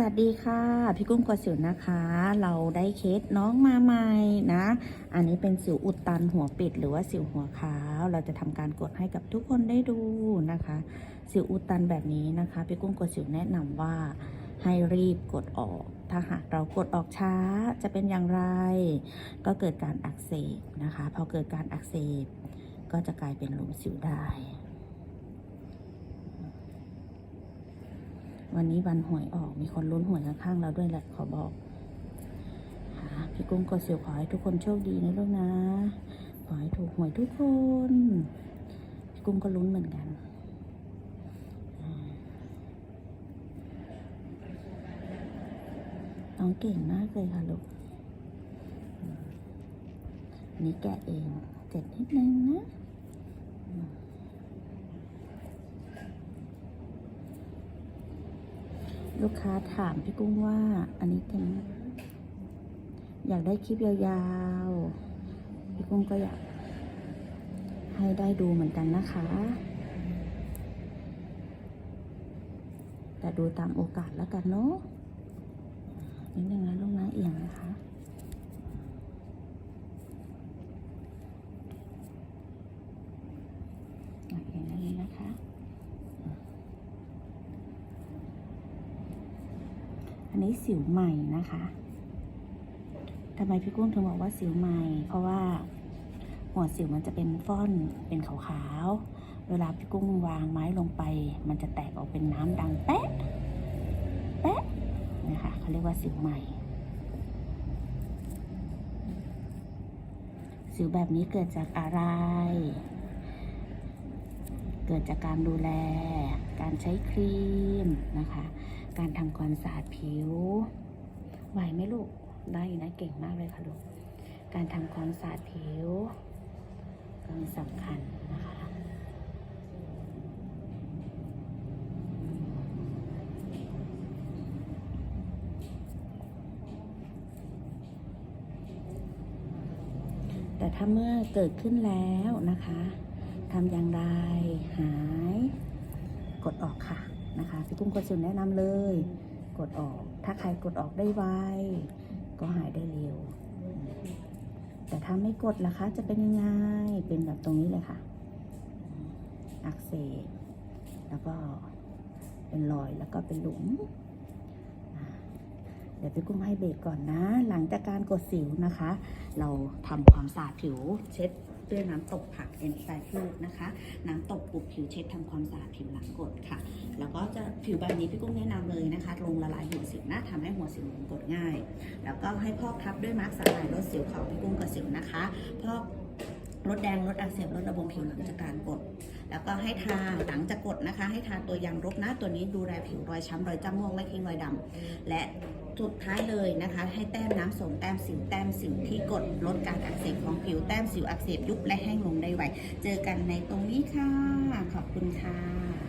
สวัสดีค่ะ พี่กุ้งกวสิวนะคะ เราได้เคสน้องมาใหม่นะ อันนี้เป็นสิวอุดตันหัวปิดหรือว่าสิวหัวขาว เราจะทำการกดให้กับทุกคนได้ดูนะคะ สิวอุดตันแบบนี้นะคะ พี่กุ้งกวสิวแนะนำว่าให้รีบกดออก ถ้าหากเรากดออกช้าจะเป็นอย่างไร ก็เกิดการอักเสบนะคะ พอเกิดการอักเสบก็จะกลายเป็นหลุมสิวได้ วันนี้วันหวยออกมีคนลุ้นหวยข้างๆเราด้วยแหละขอบอกค่ะพี่กุ้งกดเสียวขอให้ทุกคนโชคดีนะลูกนะ ขอให้ถูกหวยทุกคน พี่กุ้งก็ลุ้นเหมือนกันน้องเก่งมากเลยค่ะลูกนนี้แกะเอง เจ็บนิดนึงนะ ลูกค้าถามพี่กุ้งว่าอันนี้เป็นอยากได้คลิปยาวๆ พี่กุ้งก็อยากให้ได้ดูเหมือนกันนะคะ แต่ดูตามโอกาสแล้วกันเนาะนิดนึงนะลูกนะเอียงนะคะอะเอียงอย่างนี้นะคะ อั นนี้สิวใหม่นะคะทำไมพี่กุ้งถึงบอกว่าสิวใหม่ เพราะว่าหัวสิวมันจะเป็นฟ่อนเป็นขาวๆ เวลาพี่กุ้งวางไม้ลงไป มันจะแตกออกเป็นน้ำดังแป๊ะแป๊ะนะคะเขาเรียกว่าสิวใหม่ สิวแบบนี้เกิดจากอะไร เกิดจากการดูแล การใช้ครีมนะคะ การทำความสะอาดผิว ไหวไหมลูก ได้นะเก่งมากเลยค่ะลูก การทำความสะอาดผิวก็สำคัญนะคะแต่ถ้าเมื่อเกิดขึ้นแล้วนะคะ ทำอย่างไรหาย กดออกค่ะนะคะพี่กุ้งกดสิวแนะนำเลย กดออก ถ้าใครกดออกได้ไวก็หายได้เร็ว แต่ถ้าไม่กดล่ะคะ จะเป็นยังไงเป็นแบบตรงนี้เลยค่ะ อักเสบแล้วก็เป็นรอยแล้วก็เป็นหลุมเดี๋ยวพี่กุ้งให้เบรกก่อนนะ หลังจากการกดสิวนะคะ เราทำความสะอาดผิวเช็ด ด้วยน้ำตกผักเอนไซม์พืชนะคะ น้ำตกปุบผิวเช็ดทำความสะอาดผิวหลังกดค่ะ แล้วก็จะผิวแบบนี้พี่กุ้งแนะนำเลยนะคะ ลงละลายหัวสิวนะทำให้หัวสิวหลงกดง่าย แล้วก็ให้พอกทับด้วยมาร์กสลายลดสิวของพี่กุ้งกับสิวนะคะ พอก ลดแดงลดอักเสบลดระบบผิวหลังจากการกด แล้วก็ให้ทาหลังจากกดนะคะ ให้ทาตัวยางรบนะตัวนี้ดูแลผิวรอยช้ำรอยจ้ำม่วงไม่ทิ้งรอยดำและสุดท้ายเลยนะคะ ให้แต้มน้ำสมแต้มสิวแต้มสิวที่กดลดการอักเสบของผิวแต้มสิวอักเสบยุบและแห้งลงได้ไวเจอกันในตรงนี้ค่ะ ขอบคุณค่ะ